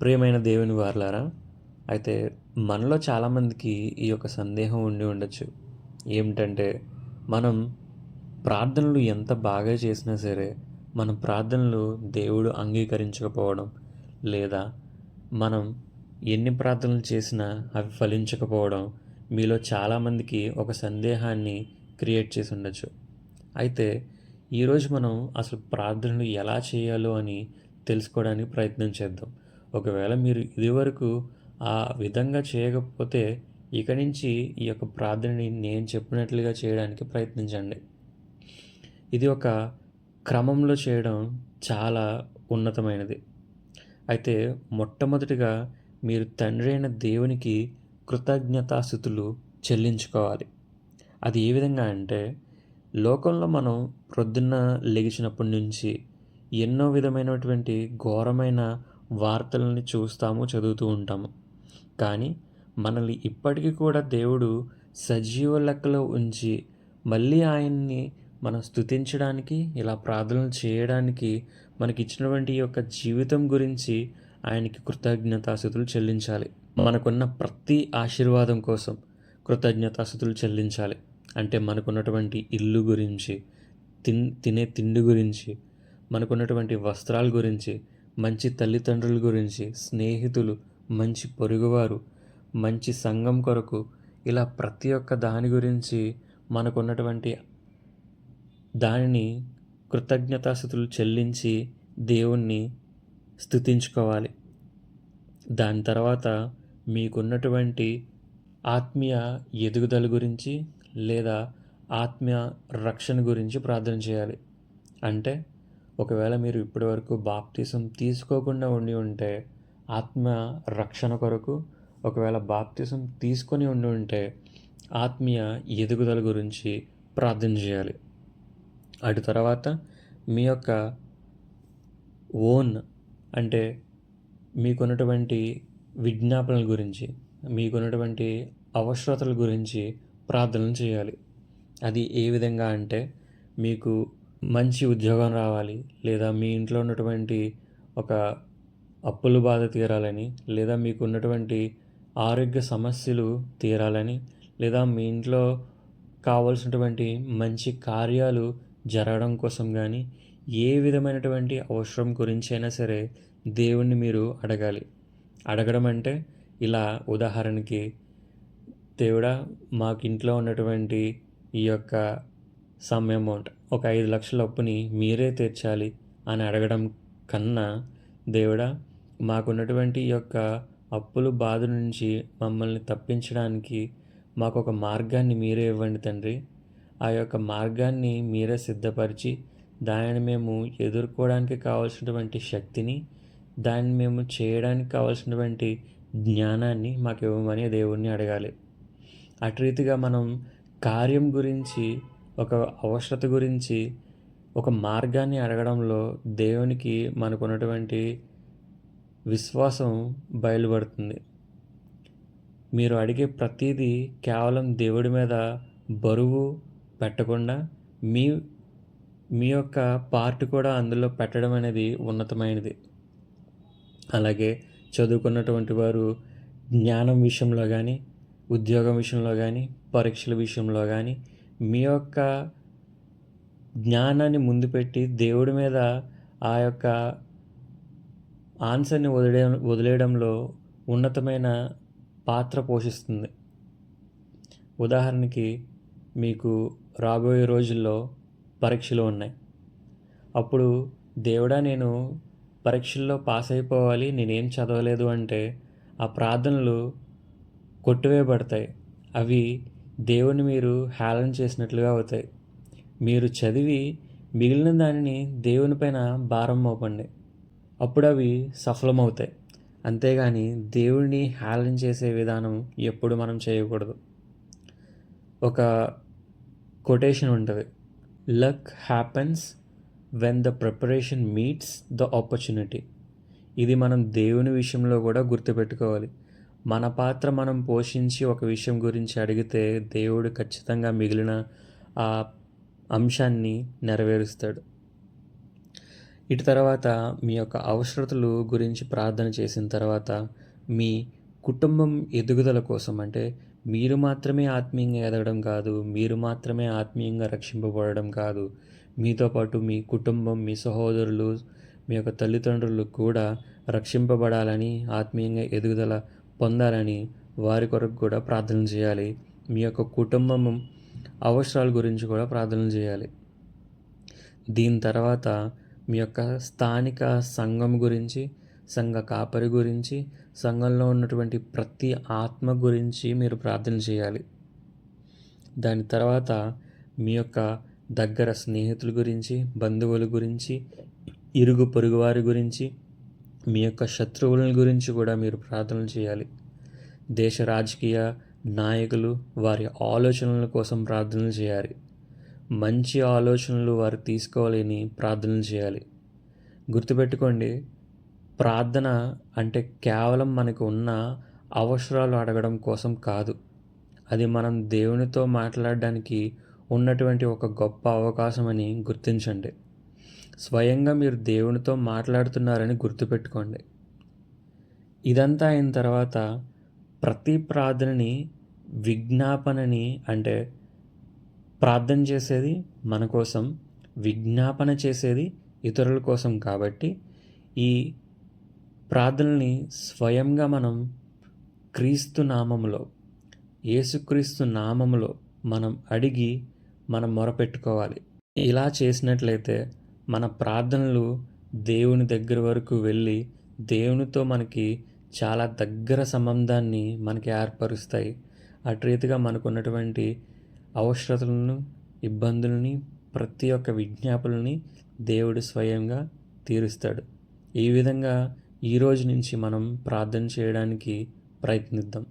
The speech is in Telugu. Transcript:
ప్రియమైన దేవుని వారలారా అయితే మనలో చాలామందికి ఈ యొక్క సందేహం ఉండి ఉండొచ్చు. ఏమిటంటే మనం ప్రార్థనలు ఎంత బాగా చేసినా సరే మన ప్రార్థనలు దేవుడు అంగీకరించకపోవడం లేదా మనం ఎన్ని ప్రార్థనలు చేసినా అవి ఫలించకపోవడం మీలో చాలామందికి ఒక సందేహాన్ని క్రియేట్ చేసి ఉండొచ్చు. అయితే ఈరోజు మనం అసలు ప్రార్థనలు ఎలా చేయాలో అని తెలుసుకోవడానికి ప్రయత్నం చేద్దాం. ఒకవేళ మీరు ఇదివరకు ఆ విధంగా చేయకపోతే ఇక నుంచి ఈ యొక్క ప్రార్థనని నేను చెప్పినట్లుగా చేయడానికి ప్రయత్నించండి. ఇది ఒక క్రమంలో చేయడం చాలా ఉన్నతమైనది. అయితే మొట్టమొదటిగా మీరు తండ్రి అయిన దేవునికి కృతజ్ఞతాస్థుతులు చెల్లించుకోవాలి. అది ఏ విధంగా అంటే లోకంలో మనం ప్రొద్దున్న లెగిచినప్పటి నుంచి ఎన్నో విధమైనటువంటి ఘోరమైన వార్తలని చూస్తాము చదువుతూ ఉంటాము. కానీ మనల్ని ఇప్పటికీ కూడా దేవుడు సజీవ లెక్కలో ఉంచి మళ్ళీ ఆయన్ని మనం స్తుతించడానికి ఇలా ప్రార్థనలు చేయడానికి మనకి ఇచ్చినటువంటి యొక్క జీవితం గురించి ఆయనకి కృతజ్ఞతాస్థుతులు చెల్లించాలి. మనకున్న ప్రతి ఆశీర్వాదం కోసం కృతజ్ఞతాస్థుతులు చెల్లించాలి. అంటే మనకున్నటువంటి ఇల్లు గురించి తిన్ తినే తిండి గురించి మనకున్నటువంటి వస్త్రాల గురించి మంచి తల్లిదండ్రుల గురించి స్నేహితులు మంచి పొరుగువారు మంచి సంఘం కొరకు ఇలా ప్రతి ఒక్క దాని గురించి మనకున్నటువంటి దానిని కృతజ్ఞతాస్థుతులు చెల్లించి దేవుణ్ణి స్థుతించుకోవాలి. దాని తర్వాత మీకున్నటువంటి ఆత్మీయ ఎదుగుదల గురించి లేదా ఆత్మీయ రక్షణ గురించి ప్రార్థన చేయాలి. అంటే ఒకవేళ మీరు ఇప్పటివరకు బాప్తీసం తీసుకోకుండా ఉండి ఉంటే ఆత్మ రక్షణ కొరకు ఒకవేళ బాప్తీసం తీసుకొని ఉండి ఉంటే ఆత్మీయ ఎదుగుదల గురించి ప్రార్థన చేయాలి. అటు తర్వాత మీ యొక్క ఓన్ అంటే మీకున్నటువంటి విజ్ఞాపనల గురించి మీకున్నటువంటి అవసరతల గురించి ప్రార్థనలు చేయాలి. అది ఏ విధంగా అంటే మీకు మంచి ఉద్యోగం రావాలి లేదా మీ ఇంట్లో ఉన్నటువంటి ఒక అప్పుల బాధ తీరాలని లేదా మీకు ఉన్నటువంటి ఆరోగ్య సమస్యలు తీరాలని లేదా మీ ఇంట్లో కావలసినటువంటి మంచి కార్యాలు జరగడం కోసం కానీ ఏ విధమైనటువంటి అవసరం గురించి అయినా సరే దేవుణ్ణి మీరు అడగాలి. అడగడం అంటే ఇలా ఉదాహరణకి దేవుడా మాకు ఇంట్లో ఉన్నటువంటి ఈ యొక్క సమ్ అమౌంట్ ఒక ఐదు లక్షల అప్పుని మీరే తీర్చాలి అని అడగడం కన్నా దేవుడా మాకున్నటువంటి యొక్క అప్పులు బాధ నుంచి మమ్మల్ని తప్పించడానికి మాకు ఒక మార్గాన్ని మీరే ఇవ్వండి తండ్రి. ఆ యొక్క మార్గాన్ని మీరే సిద్ధపరిచి దానిని మేము ఎదుర్కోవడానికి కావాల్సినటువంటి శక్తిని దాన్ని మేము చేయడానికి కావాల్సినటువంటి జ్ఞానాన్ని మాకు ఇవ్వమని దేవుణ్ణి అడగాలి. అటు రీతిగా మనం కార్యం గురించి ఒక అవసరత గురించి ఒక మార్గాన్ని అడగడంలో దేవునికి మనకున్నటువంటి విశ్వాసం బయలుపడుతుంది. మీరు అడిగే ప్రతిదీ కేవలం దేవుడి మీద బరువు పెట్టకుండా మీ మీ యొక్క పార్ట్ కూడా అందులో పెట్టడం అనేది ఉన్నతమైనది. అలాగే చదువుకున్నటువంటి వారు జ్ఞానం విషయంలో కానీ ఉద్యోగం విషయంలో కానీ పరీక్షల విషయంలో కానీ మీ యొక్క జ్ఞానాన్ని ముందు పెట్టి దేవుడి మీద ఆ యొక్క ఆన్సర్ని వదిలే వదిలేయడంలో ఉన్నతమైన పాత్ర పోషిస్తుంది. ఉదాహరణకి మీకు రాబోయే రోజుల్లో పరీక్షలు ఉన్నాయి. అప్పుడు దేవుడా నేను పరీక్షల్లో పాస్ అయిపోవాలి నేనేం చదవలేదు అంటే ఆ ప్రార్థనలు కొట్టివేయబడతాయి. అవి దేవుని మీరు హేళన చేసినట్లుగా అవుతాయి. మీరు చదివి మిగిలిన దానిని దేవుని పైన భారం మోపండి. అప్పుడు అవి సఫలమవుతాయి. అంతేగాని దేవుడిని హేళన చేసే విధానం ఎప్పుడు మనం చేయకూడదు. ఒక కొటేషన్ ఉంటుంది. Luck happens when the preparation meets the opportunity. ఇది మనం దేవుని విషయంలో కూడా గుర్తుపెట్టుకోవాలి. మన పాత్ర మనం పోషించి ఒక విషయం గురించి అడిగితే దేవుడు ఖచ్చితంగా మిగిలిన ఆ అంశాన్ని నెరవేరుస్తాడు. ఇటు తర్వాత మీ యొక్క అవసరతలు గురించి ప్రార్థన చేసిన తర్వాత మీ కుటుంబం ఎదుగుదల కోసం అంటే మీరు మాత్రమే ఆత్మీయంగా ఎదగడం కాదు మీరు మాత్రమే ఆత్మీయంగా రక్షింపబడడం కాదు మీతో పాటు మీ కుటుంబం మీ సహోదరులు మీ యొక్క తల్లిదండ్రులు కూడా రక్షింపబడాలని ఆత్మీయంగా ఎదుగుదల పొందాలని వారి కొరకు కూడా ప్రార్థన చేయాలి. మీ యొక్క కుటుంబం అవసరాల గురించి కూడా ప్రార్థన చేయాలి. దీని తర్వాత మీ యొక్క స్థానిక సంఘం గురించి సంఘ కాపరి గురించి సంఘంలో ఉన్నటువంటి ప్రతి ఆత్మ గురించి మీరు ప్రార్థన చేయాలి. దాని తర్వాత మీ యొక్క దగ్గర స్నేహితుల గురించి బంధువుల గురించి ఇరుగు పొరుగు వారి గురించి మీ యొక్క శత్రువుల గురించి కూడా మీరు ప్రార్థన చేయాలి. దేశ రాజకీయ నాయకులు వారి ఆలోచనల కోసం ప్రార్థనలు చేయాలి. మంచి ఆలోచనలు వారు తీసుకోవాలని ప్రార్థనలు చేయాలి. గుర్తుపెట్టుకోండి ప్రార్థన అంటే కేవలం మనకు ఉన్న అవసరాలు అడగడం కోసం కాదు. అది మనం దేవునితో మాట్లాడడానికి ఉన్నటువంటి ఒక గొప్ప అవకాశం అని గుర్తించండి. స్వయంగా మీరు దేవునితో మాట్లాడుతున్నారని గుర్తుపెట్టుకోండి. ఇదంతా అయిన తర్వాత ప్రతి ప్రార్థనని విజ్ఞాపనని అంటే ప్రార్థన చేసేది మన కోసం విజ్ఞాపన చేసేది ఇతరుల కోసం కాబట్టి ఈ ప్రార్థనల్ని స్వయంగా మనం క్రీస్తు నామములో యేసుక్రీస్తు నామములో మనం అడిగి మనం మొరపెట్టుకోవాలి. ఇలా చేసినట్లయితే మన ప్రార్థనలు దేవుని దగ్గర వరకు వెళ్ళి దేవునితో మనకి చాలా దగ్గర సంబంధాన్ని మనకి ఏర్పరుస్తాయి. అటు రీతిగా మనకున్నటువంటి అవసరతలను ఇబ్బందులని ప్రతి ఒక్క విజ్ఞాపనని దేవుడు స్వయంగా తీరుస్తాడు. ఈ విధంగా ఈ రోజు నుంచి మనం ప్రార్థన చేయడానికి ప్రయత్నిద్దాం.